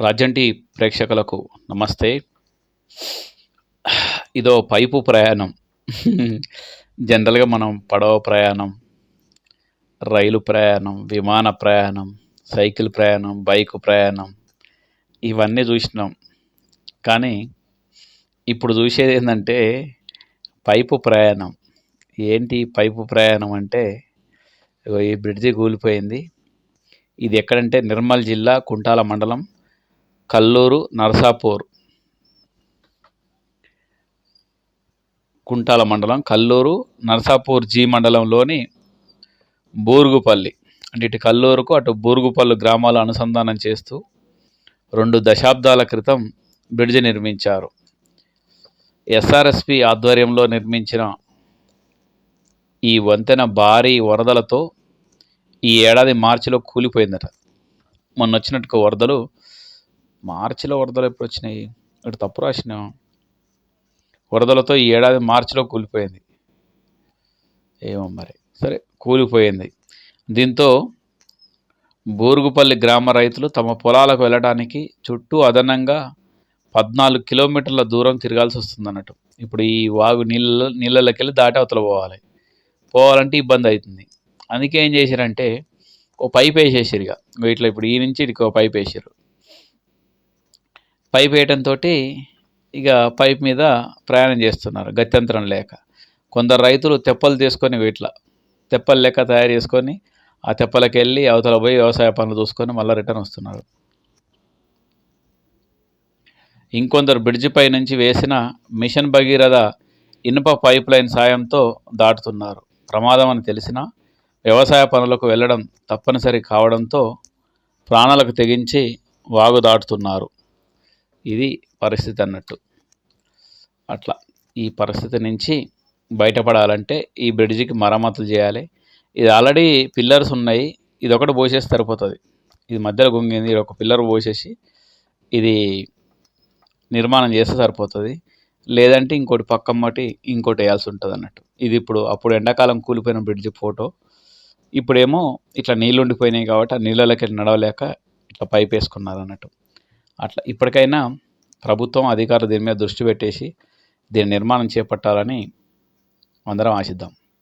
రాజంటి ప్రేక్షకులకు నమస్తే. ఇదో పైపు ప్రయాణం. జనరల్గా మనం పడవ ప్రయాణం రైలు ప్రయాణం విమాన ప్రయాణం సైకిల్ ప్రయాణం బైక్ ప్రయాణం ఇవన్నీ చూసినాం. కానీ ఇప్పుడు చూసేది ఏంటంటే పైపు ప్రయాణం. ఏంటి పైపు ప్రయాణం అంటే? ఈ బ్రిడ్జి కూలిపోయింది. ఇది ఎక్కడంటే నిర్మల్ జిల్లా కుంటాల మండలం. కల్లూరు నర్సాపూర్. కుంటాల మండలం కల్లూరు నరసాపూర్ జీ మండలంలోని బూరుగుపల్లి. అంటే ఇటు కల్లూరుకు అటు బూరుగుపల్లి గ్రామాలు అనుసంధానం చేస్తూ రెండు దశాబ్దాల క్రితం బ్రిడ్జి నిర్మించారు. ఎస్ఆర్ఎస్పి ఆధ్వర్యంలో నిర్మించిన ఈ వంతెన భారీ వరదలతో ఈ ఏడాది మార్చిలో కూలిపోయిందట. మొన్న వచ్చినట్టు వరదలు మార్చిలో వరదలు ఎప్పుడు వచ్చినాయి ఇటు తప్పు రాసిన వరదలతో ఈ ఏడాది మార్చిలో కూలిపోయింది. ఏమో మరి. సరే కూలిపోయింది. దీంతో బోరుగుపల్లి గ్రామ రైతులు తమ పొలాలకు వెళ్ళడానికి చుట్టూ అదనంగా పద్నాలుగు కిలోమీటర్ల దూరం తిరగాల్సి వస్తుంది అన్నట్టు ఇప్పుడు ఈ వాగు నీళ్ళ నీళ్ళలోకి వెళ్ళి దాటి అవతల పోవాలి. పోవాలంటే ఇబ్బంది అవుతుంది అందుకే ఏం చేశారంటే ఓ పైప్ వేసేసారు ఇక ఇట్లా ఇప్పుడు ఈ నుంచి ఇటు ఒక పైప్ వేసారు పైప్ వేయడంతో ఇక పైప్ మీద ప్రయాణం చేస్తున్నారు గత్యంతరం లేక. కొందరు రైతులు తెప్పలు తీసుకొని వీటిలో తెప్పలు లెక్క తయారు చేసుకొని ఆ తెప్పలకి వెళ్ళి అవతల పోయి వ్యవసాయ పనులు చూసుకొని మళ్ళీ రిటర్న్ వస్తున్నారు. ఇంకొందరు బ్రిడ్జిపై నుంచి వేసిన మిషన్ భగీరథ ఇనుప పైప్ లైన్ సాయంతో దాటుతున్నారు. ప్రమాదం అని తెలిసినా వ్యవసాయ పనులకు వెళ్ళడం తప్పనిసరి కావడంతో ప్రాణాలకు తెగించి వాగు దాటుతున్నారు. ఇది పరిస్థితి అన్నట్టు. అట్లా. ఈ పరిస్థితి నుంచి బయటపడాలంటే ఈ బ్రిడ్జికి మరమ్మతులు చేయాలి. ఇది ఆల్రెడీ పిల్లర్స్ ఉన్నాయి. ఇది ఒకటి పోసేసి సరిపోతుంది. ఇది మధ్యలో గుంగింది ఇది ఒక పిల్లర్ పోసేసి ఇది నిర్మాణం చేస్తే సరిపోతుంది. లేదంటే ఇంకోటి పక్కన మట్టి ఇంకోటి వేయాల్సి ఉంటుంది అన్నట్టు. ఇది ఇప్పుడు అప్పుడు ఎండాకాలం కూలిపోయిన బ్రిడ్జ్ ఫోటో. ఇప్పుడేమో ఇట్లా నీళ్ళు ఉండిపోయినాయి కాబట్టి ఆ నీళ్ళలోకి వెళ్ళి నడవలేక ఇట్లా పైప్ వేసుకున్నారు అన్నట్టు. అట్లా ఇప్పటికైనా ప్రభుత్వం అధికారులు దీని మీద దృష్టి పెట్టేసి దీని నిర్మాణం చేపట్టాలని అందరం ఆశిద్దాం.